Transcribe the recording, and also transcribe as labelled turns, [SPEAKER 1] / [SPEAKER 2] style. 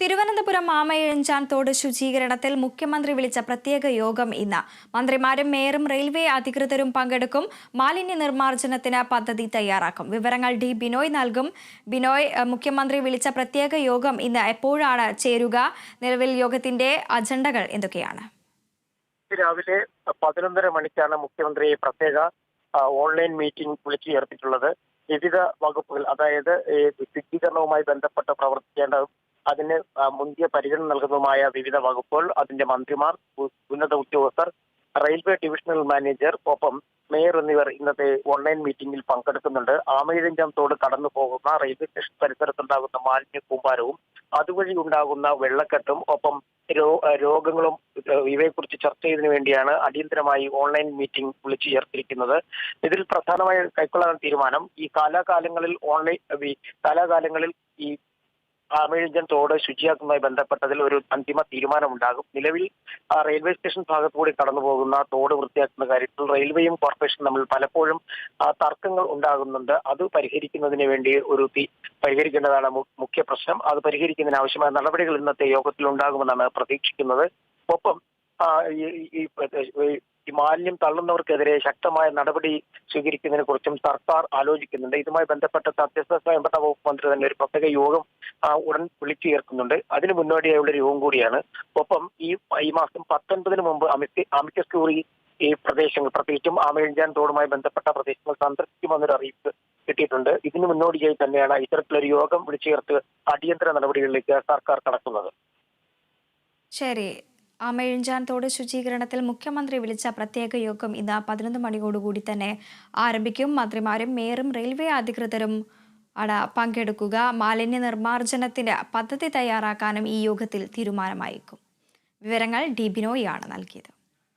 [SPEAKER 1] തിരുവനന്തപുരം മാമയിഴഞ്ചാൻ തോട് ശുചീകരണത്തിൽ മുഖ്യമന്ത്രി വിളിച്ച പ്രത്യേക യോഗം ഇന്ന്. മന്ത്രിമാരും മേയറും റെയിൽവേ അധികൃതരും പങ്കെടുക്കും. മാലിന്യ നിർമ്മാർജനത്തിന് പദ്ധതി തയ്യാറാക്കും. വിവരങ്ങൾ ഡി ബിനോയ് നൽകും. ബിനോയ് മുഖ്യമന്ത്രി വിളിച്ച പ്രത്യേക യോഗം ഇന്ന് എപ്പോഴാണ് ചേരുക? നിലവിൽ യോഗത്തിന്റെ അജണ്ടകൾ എന്തൊക്കെയാണ്?
[SPEAKER 2] രാവിലെ പതിനൊന്നര മണിക്കാണ് മുഖ്യമന്ത്രി പ്രത്യേക ഓൺലൈൻ മീറ്റിംഗ് വിളിച്ചു ചേർത്തിട്ടുള്ളത്. വിവിധ വകുപ്പുകൾ അതായത് ശുദ്ധീകരണവുമായി ബന്ധപ്പെട്ട് പ്രവർത്തിക്കേണ്ട അതിന് മുന്തിയ പരിഗണന നൽകുന്നതുമായ വിവിധ വകുപ്പുകൾ അതിന്റെ മന്ത്രിമാർ ഉന്നത ഉദ്യോഗസ്ഥർ റെയിൽവേ ഡിവിഷണൽ മാനേജർ ഒപ്പം മേയർ എന്നിവർ ഇന്നത്തെ ഓൺലൈൻ മീറ്റിംഗിൽ പങ്കെടുക്കുന്നുണ്ട്. ആമയിഴഞ്ചാം തോട് കടന്നു പോകുന്ന റെയിൽവേ സ്റ്റേഷൻ പരിസരത്തുണ്ടാകുന്ന മാലിന്യ കൂമ്പാരവും അതുവഴി ഉണ്ടാകുന്ന വെള്ളക്കെട്ടും ഒപ്പം രോഗങ്ങളും ഇവയെക്കുറിച്ച് ചർച്ച ചെയ്തതിനു വേണ്ടിയാണ് അടിയന്തരമായി ഓൺലൈൻ മീറ്റിംഗ് വിളിച്ചു ചേർത്തിരിക്കുന്നത് ഇതിൽ പ്രധാനമായി കൈക്കൊള്ളാൻ തീരുമാനം ഈ കാലാകാലങ്ങളിൽ ഓൺലൈൻ കാലാകാലങ്ങളിൽ ഈ ആമയിഴഞ്ചൻ തോട് ശുചിയാക്കുന്നതുമായി ബന്ധപ്പെട്ടതിൽ ഒരു അന്തിമ തീരുമാനമുണ്ടാകും. നിലവിൽ റെയിൽവേ സ്റ്റേഷൻ ഭാഗത്തുകൂടി കടന്നു പോകുന്ന തോട് വൃത്തിയാക്കുന്ന കാര്യത്തിൽ റെയിൽവേയും കോർപ്പറേഷനും തമ്മിൽ പലപ്പോഴും തർക്കങ്ങൾ ഉണ്ടാകുന്നുണ്ട്. അത് പരിഹരിക്കുന്നതിന് വേണ്ടി ഒരു പരിഹരിക്കേണ്ടതാണ് മുഖ്യ പ്രശ്നം. അത് പരിഹരിക്കുന്നതിന് ആവശ്യമായ നടപടികൾ ഇന്നത്തെ യോഗത്തിൽ ഉണ്ടാകുമെന്നാണ് പ്രതീക്ഷിക്കുന്നത്. ഒപ്പം ഈ- ഈ മാലിന്യം തള്ളുന്നവർക്കെതിരെ ശക്തമായ നടപടി സ്വീകരിക്കുന്നതിനെ കുറിച്ചും സർക്കാർ ആലോചിക്കുന്നുണ്ട്. ഇതുമായി ബന്ധപ്പെട്ട തദ്ദേശ സ്വയംഭരണ വകുപ്പ് മന്ത്രി തന്നെ ഒരു പ്രത്യേക യോഗം ഉടൻ വിളിച്ചു ചേർക്കുന്നുണ്ട് അതിന് മുന്നോടിയായുള്ള ഒരു യോഗം കൂടിയാണ്. ഒപ്പം ഈ ഈ മാസം പത്തൊൻപതിന് മുമ്പ് അമിക്ക അമിക്കസ് ക്യൂറി ഈ പ്രദേശങ്ങൾ പ്രത്യേകിച്ചും ആമയിഴഞ്ചാൻ തോടുമായി ബന്ധപ്പെട്ട പ്രദേശങ്ങൾ സന്ദർശിക്കുമെന്നൊരു അറിയിപ്പ് കിട്ടിയിട്ടുണ്ട്. ഇതിന് മുന്നോടിയായി തന്നെയാണ് ഇത്തരത്തിലൊരു യോഗം വിളിച്ചു ചേർത്ത് അടിയന്തര നടപടികളിലേക്ക് സർക്കാർ കടക്കുന്നത്.
[SPEAKER 1] ശരി. ആമയിഴഞ്ചാൻ തോട് ശുചീകരണത്തിൽ മുഖ്യമന്ത്രി വിളിച്ച പ്രത്യേക യോഗം ഇന്ന് പതിനൊന്ന് മണിയോടുകൂടി തന്നെ ആരംഭിക്കും. മന്ത്രിമാരും മേയറും റെയിൽവേ അധികൃതരും ആണ് പങ്കെടുക്കുക. മാലിന്യ നിർമ്മാർജനത്തിന് പദ്ധതി തയ്യാറാക്കാനും ഈ യോഗത്തിൽ തീരുമാനമായേക്കും. വിവരങ്ങൾ ഡി ബിനോയാണ് നൽകിയത്.